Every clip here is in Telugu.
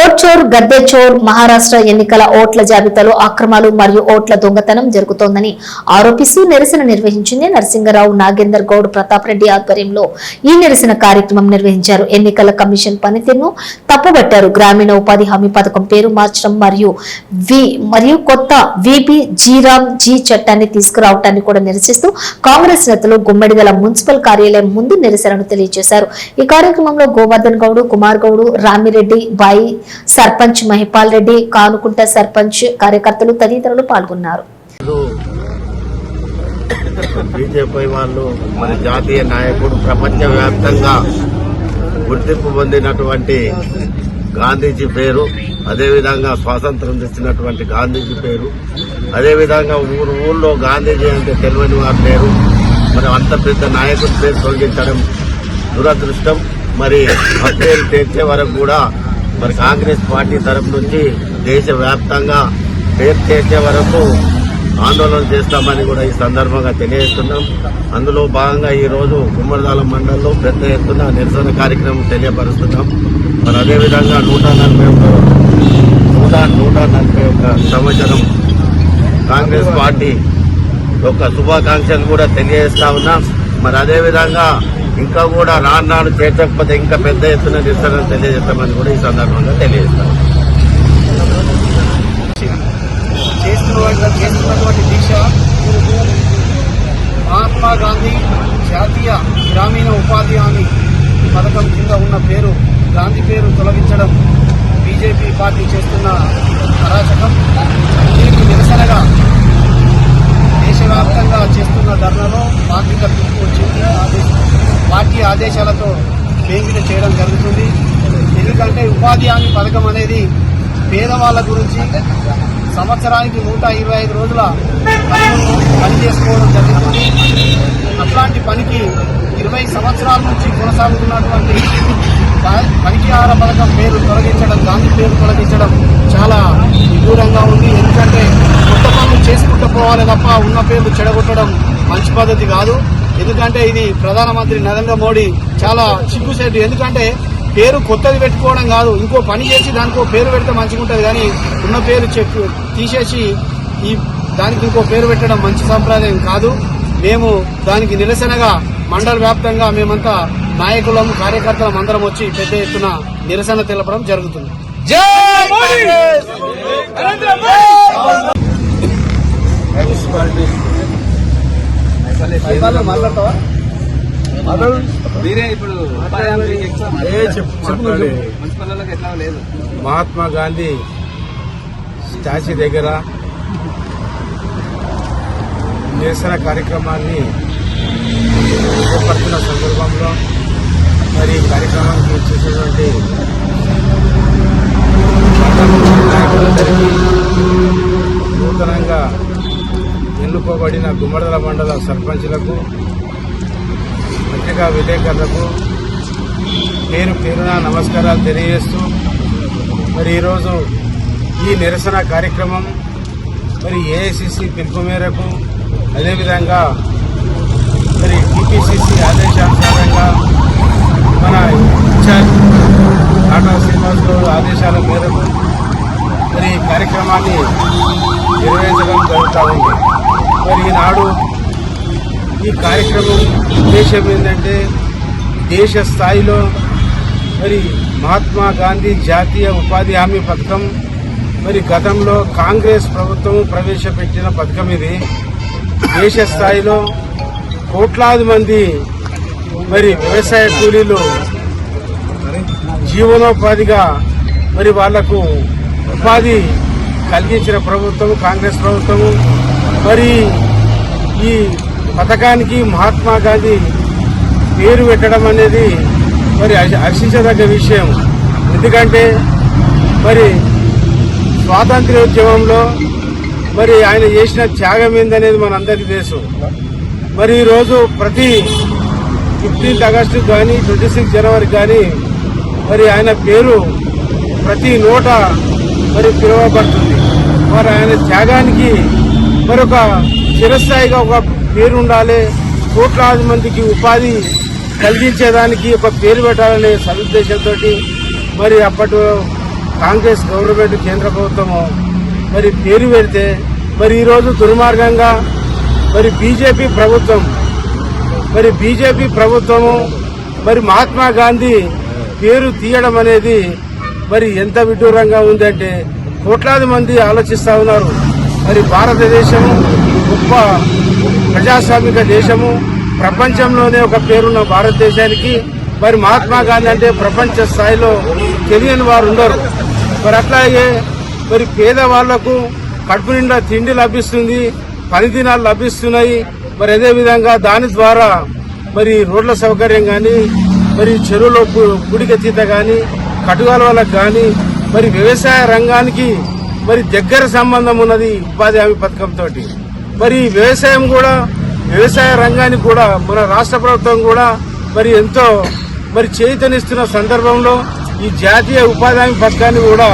ఓట్చోర్ గద్దెచోర్ మహారాష్ట్ర ఎన్నికల ఓట్ల జాబితాలో అక్రమాలు మరియు ఓట్ల దొంగతనం జరుగుతోందని ఆరోపిస్తూ నిరసన నిర్వహించింది నరసింగరావు నాగేందర్ గౌడ్ ప్రతాప్ రెడ్డి ఆధ్వర్యంలో ఈ నిరసన కార్యక్రమం నిర్వహించారు. ఎన్నికల కమిషన్ పనితీరును తప్పుబట్టారు. గ్రామీణ ఉపాధి హామీ పథకం పేరు మార్చడం మరియు వి మరియు కొత్త విబి జీరామ్ జీ చట్టాన్ని తీసుకురావటాన్ని కూడా నిరసిస్తూ కాంగ్రెస్ నేతలు గుమ్మడిగల మున్సిపల్ కార్యాలయం ముందు నిరసనను తెలియజేశారు. ఈ కార్యక్రమంలో గోవర్ధన్ గౌడ్ కుమార్ గౌడ్ రామిరెడ్డి బాయి సర్పంచ్ మహిపాల్ రెడ్డి కానుకుంట సర్పంచ్ కార్యకర్తలు తదితరులు పాల్గొన్నారు. బీజేపీ వాళ్ళు మన జాతీయ నాయకుడు ప్రపంచవ్యాప్తంగా గుర్తింపు పొందినటువంటి గాంధీజీ పేరు అదేవిధంగా స్వాతంత్రం తెచ్చినటువంటి గాంధీజీ పేరు అదేవిధంగా ఊరు ఊళ్ళో గాంధీజీ అంటే తెలియని వారు పేరు మరి అంత పెద్ద నాయకుడి పేరు తొలగించడం దురదృష్టం. మరి పేరు తెచ్చే వరకు కూడా మరి కాంగ్రెస్ పార్టీ తరపు నుంచి దేశవ్యాప్తంగా పేరు చేసే వరకు ఆందోళన చేస్తామని కూడా ఈ సందర్భంగా తెలియజేస్తున్నాం. అందులో భాగంగా ఈరోజు రోజు మండలంలో పెద్ద ఎత్తున నిరసన కార్యక్రమం తెలియపరుస్తున్నాం. మరి అదేవిధంగా నూట నలభై ఒక్క నూట నూట నలభై ఒక్క సంవత్సరం కాంగ్రెస్ పార్టీ యొక్క శుభాకాంక్షలు కూడా తెలియజేస్తా ఉన్నాం. మరి అదేవిధంగా ఇంకా కూడా రాను చేర్చకపోతే ఇంకా పెద్ద ఎత్తున నిరసన తెలియజేస్తామని కూడా ఈ సందర్భంగా తెలియజేస్తాను చేస్తున్నటువంటి దీక్ష మహాత్మా గాంధీ జాతీయ గ్రామీణ ఉపాధి హామీ పథకం కింద ఉన్న పేరు గాంధీ పేరు తొలగించడం బీజేపీ పార్టీ చేస్తున్న అరాచకం దీనికి నిరసనగా దేశవ్యాప్తంగా చేస్తున్న ధర్నాలో పార్టీ తరఫుకు వచ్చింది ఆదే- ఆదేశాలతో వేంగిట చేయడం జరుగుతుంది. ఎందుకంటే ఉపాధి హామీ పథకం అనేది పేదవాళ్ళ గురించి సంవత్సరానికి నూట ఇరవై ఐదు రోజుల పని చేసుకోవడం జరుగుతుంది. అట్లాంటి పనికి ఇరవై సంవత్సరాల నుంచి కొనసాగుతున్నటువంటి పనికి ఆహార పథకం పేరు తొలగించడం గాంధీ పేరు తొలగించడం చాలా విదూరంగా ఉంది ఎందుకంటే కొత్త పనులు చేసుకుంటూ పోవాలి తప్ప పేర్లు చెడగొట్టడం మంచి పద్ధతి కాదు. ఎందుకంటే ఇది ప్రధానమంత్రి నరేంద్ర మోడీ చాలా సిగ్గుసేటు ఎందుకంటే పేరు కొత్తది పెట్టుకోవడం కాదు. ఇంకో పని చేసి దానికి పేరు పెడితే మంచిగా ఉంటుంది కానీ ఉన్న పేరు చెప్పు తీసేసి ఈ దానికి ఇంకో పేరు పెట్టడం మంచి సంప్రదాయం కాదు. మేము దానికి నిరసనగా మండల వ్యాప్తంగా మేమంతా నాయకులం కార్యకర్తలం అందరం వచ్చి పెద్ద ఎత్తున నిరసన తెలపడం జరుగుతుంది మీరే ఇప్పుడు ఉపాధి హామీ ఎగ్జామ్ మున్సిపల్ ఎట్లా లేదు మహాత్మా గాంధీ స్టాచ్యూ దగ్గర నిరసన కార్యక్రమాన్ని చేపడుతున్న సందర్భంలో మరి ఈ కార్యక్రమానికి వచ్చేసినటువంటి నాయకులందరికీ ఎన్నుకోబడిన గుమ్మడదల మండల సర్పంచ్లకు పత్రికా విలేకరులకు పేరు పేరున నమస్కారాలు తెలియజేస్తూ మరి ఈరోజు ఈ నిరసన కార్యక్రమం మరి ఏఐసిసి పిలుపు మేరకు అదేవిధంగా మరి టీపీసీసీ ఆదేశానుసారంగా మన ఇన్ఛార్జ్ టాటా శ్రీనివాస్ గౌడ్ ఆదేశాల మేరకు మరి ఈ కార్యక్రమాన్ని నిర్వహించడం జరుగుతూ ఉంది. మరి ఈనాడు ఈ కార్యక్రమం ఉద్దేశం ఏంటంటే దేశ స్థాయిలో మరి మహాత్మా గాంధీ జాతీయ ఉపాధి హామీ పథకం మరి గతంలో కాంగ్రెస్ ప్రభుత్వం ప్రవేశపెట్టిన పథకం ఇది. దేశ స్థాయిలో కోట్లాది మంది మరి వ్యవసాయ కూలీలు జీవనోపాధిగా మరి వాళ్ళకు ఉపాధి కలిగించిన ప్రభుత్వం కాంగ్రెస్ ప్రభుత్వము. మరి ఈ పథకానికి మహాత్మా గాంధీ పేరు పెట్టడం అనేది మరి హర్షించదగ్గ విషయం. ఎందుకంటే మరి స్వాతంత్ర్యోద్యమంలో మరి ఆయన చేసిన త్యాగం ఏందనేది మనందరికీ తెలుసు. మరి ఈరోజు ప్రతి ఫిఫ్టీన్త్ ఆగస్టు కానీ ట్వంటీ సిక్స్ జనవరి కానీ మరి ఆయన పేరు ప్రతి నోట మరి పిలువబడుతుంది. మరి ఆయన త్యాగానికి మరొక చిరస్థాయిగా ఒక పేరు ఉండాలి. కోట్లాది మందికి ఉపాధి కలిగించేదానికి ఒక పేరు పెట్టాలనే సదుద్దేశంతో మరి అప్పటి కాంగ్రెస్ గవర్నమెంట్ కేంద్ర ప్రభుత్వము మరి పేరు పెడితే మరి ఈరోజు దుర్మార్గంగా మరి బీజేపీ ప్రభుత్వం మరి బీజేపీ ప్రభుత్వము మరి మహాత్మా గాంధీ పేరు తీయడం అనేది మరి ఎంత విడ్డూరంగా ఉందంటే కోట్లాది మంది ఆలోచిస్తూ ఉన్నారు. మరి భారతదేశము గొప్ప ప్రజాస్వామిక దేశము. ప్రపంచంలోనే ఒక పేరున్న భారతదేశానికి మరి మహాత్మా గాంధీ అంటే ప్రపంచ స్థాయిలో తెలియని వారు ఉండరు. మరి అట్లాగే మరి పేదవాళ్ళకు కడుపు నిండా తిండి లభిస్తుంది పని దినాలు లభిస్తున్నాయి. మరి అదే విధంగా దాని ద్వారా మరి రోడ్ల సౌకర్యం కానీ మరి చెరువులో గు- గుడికెత్తిత కానీ వాళ్ళకు కానీ మరి వ్యవసాయ రంగానికి మరి దగ్గర సంబంధం ఉన్నది ఉపాధి హామీ పథకంతో మరి వ్యవసాయం కూడా వ్యవసాయ రంగానికి కూడా మన రాష్ట్ర ప్రభుత్వం కూడా మరి ఎంతో మరి చేతనిస్తున్న సందర్భంలో ఈ జాతీయ ఉపాధి హామీ పథకాన్ని కూడా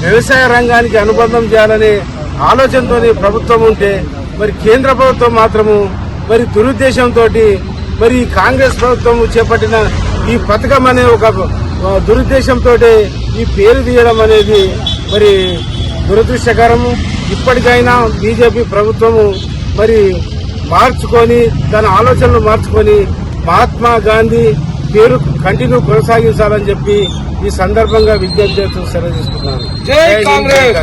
వ్యవసాయ రంగానికి అనుబంధం చేయాలనే ఆలోచనతో ప్రభుత్వం ఉంటే మరి కేంద్ర ప్రభుత్వం మాత్రము మరి దురుద్దేశంతో మరి కాంగ్రెస్ ప్రభుత్వం చేపట్టిన ఈ పథకం అనే ఒక దురుద్దేశంతో ఈ పేరు తీయడం అనేది మరి దురదృష్టకరము ఇప్పటికైనా బీజేపీ ప్రభుత్వము మరి మార్చుకొని తన ఆలోచనలు మార్చుకొని మహాత్మా గాంధీ పేరు కంటిన్యూ కొనసాగించాలని చెప్పి ఈ సందర్భంగా విజ్ఞప్తి చేస్తూ సెలవు తీసుకున్నాను జై కాంగ్రెస్!